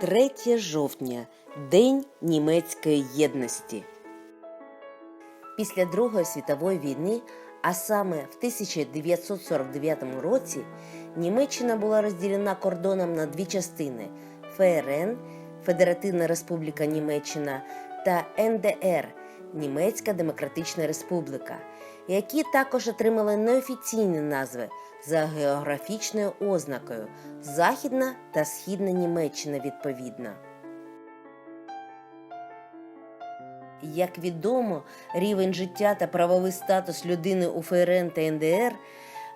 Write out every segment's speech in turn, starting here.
3 жовтня День німецької єдності. Після Другої світової війни, а саме в 1949 році, Німеччина була розділена кордоном на дві частини: ФРН Федеративна Республіка Німеччина та НДР Німецька Демократична Республіка, які також отримали неофіційні назви за географічною ознакою Західна та Східна Німеччина відповідно. Як відомо, рівень життя та правовий статус людини у ФРН та НДР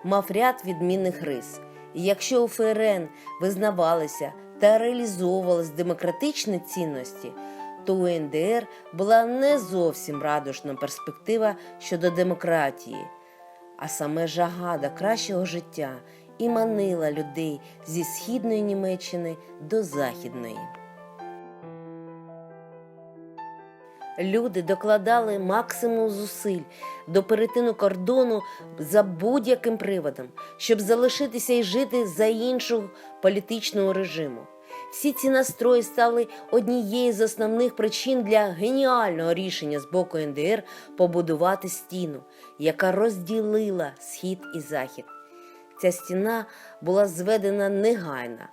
мав ряд відмінних рис. Якщо у ФРН визнавалися та реалізовувались демократичні цінності, то у НДР була не зовсім радужна перспектива щодо демократії, а саме жага до кращого життя і манила людей зі східної Німеччини до західної. Люди докладали максимум зусиль до перетину кордону за будь-яким приводом, щоб залишитися і жити за іншого політичного режиму. Всі ці настрої стали однією з основних причин для геніального рішення з боку НДР побудувати стіну, яка розділила схід і захід. Ця стіна була зведена негайно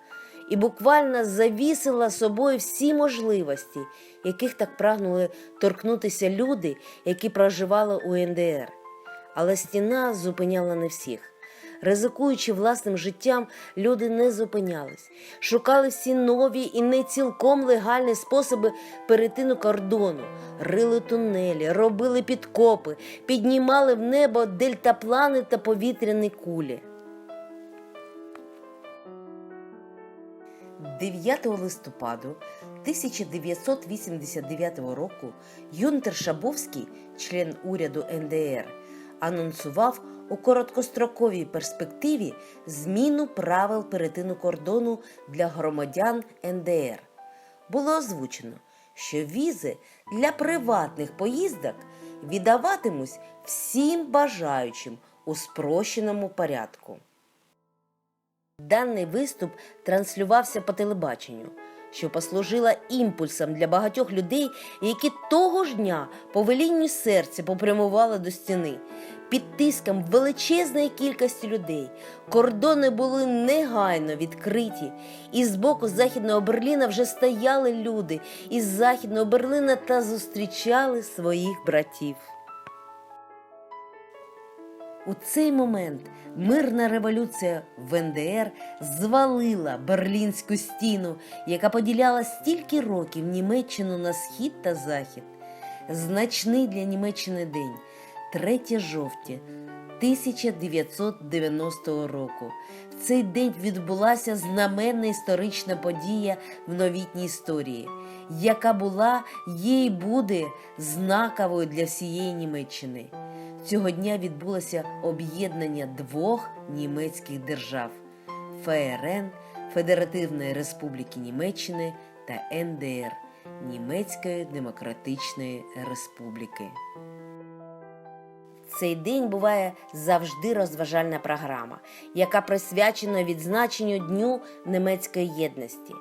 і буквально завісила собою всі можливості, яких так прагнули торкнутися люди, які проживали у НДР. Але стіна зупиняла не всіх. Ризикуючи власним життям, люди не зупинялись, шукали всі нові і не цілком легальні способи перетину кордону, рили тунелі, робили підкопи, піднімали в небо дельтаплани та повітряні кулі. 9 листопаду 1989 року Юнтер Шабовський, член уряду НДР, анонсував у короткостроковій перспективі зміну правил перетину кордону для громадян НДР. Було озвучено, що візи для приватних поїздок віддаватимуть всім бажаючим у спрощеному порядку. Даний виступ транслювався по телебаченню, що послужила імпульсом для багатьох людей, які того ж дня по велінню серця попрямували до стіни. Під тиском величезної кількості людей кордони були негайно відкриті, і з боку Західного Берліна вже стояли люди із Західного Берліна та зустрічали своїх братів. У цей момент мирна революція в НДР звалила Берлінську стіну, яка поділяла стільки років Німеччину на схід та захід. Значний для Німеччини день 3 жовтня 1990 року. В цей день відбулася знаменна історична подія в новітній історії, яка була є і буде знаковою для всієї Німеччини. Цього дня відбулося об'єднання двох німецьких держав ФРН Федеративної Республіки Німеччини та НДР Німецької Демократичної Республіки. Цей день буває завжди розважальна програма, яка присвячена відзначенню Дню німецької єдності.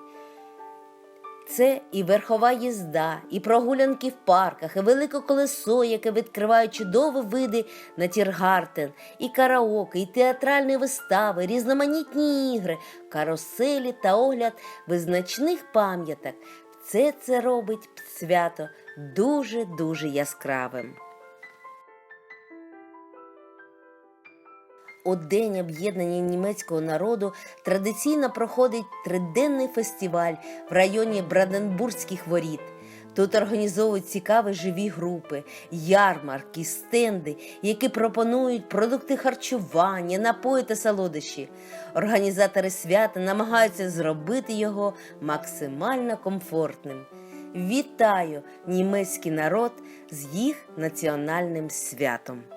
Це і верхова їзда, і прогулянки в парках, і велике колесо, яке відкриває чудові види на Тіргартен, і караоке, і театральні вистави, різноманітні ігри, каруселі та огляд визначних пам'яток. Все це робить свято дуже-дуже яскравим. У День об'єднання німецького народу традиційно проходить триденний фестиваль в районі Бранденбурзьких воріт. Тут організовують цікаві живі групи, ярмарки, стенди, які пропонують продукти харчування, напої та солодощі. Організатори свята намагаються зробити його максимально комфортним. Вітаю німецький народ з їх національним святом!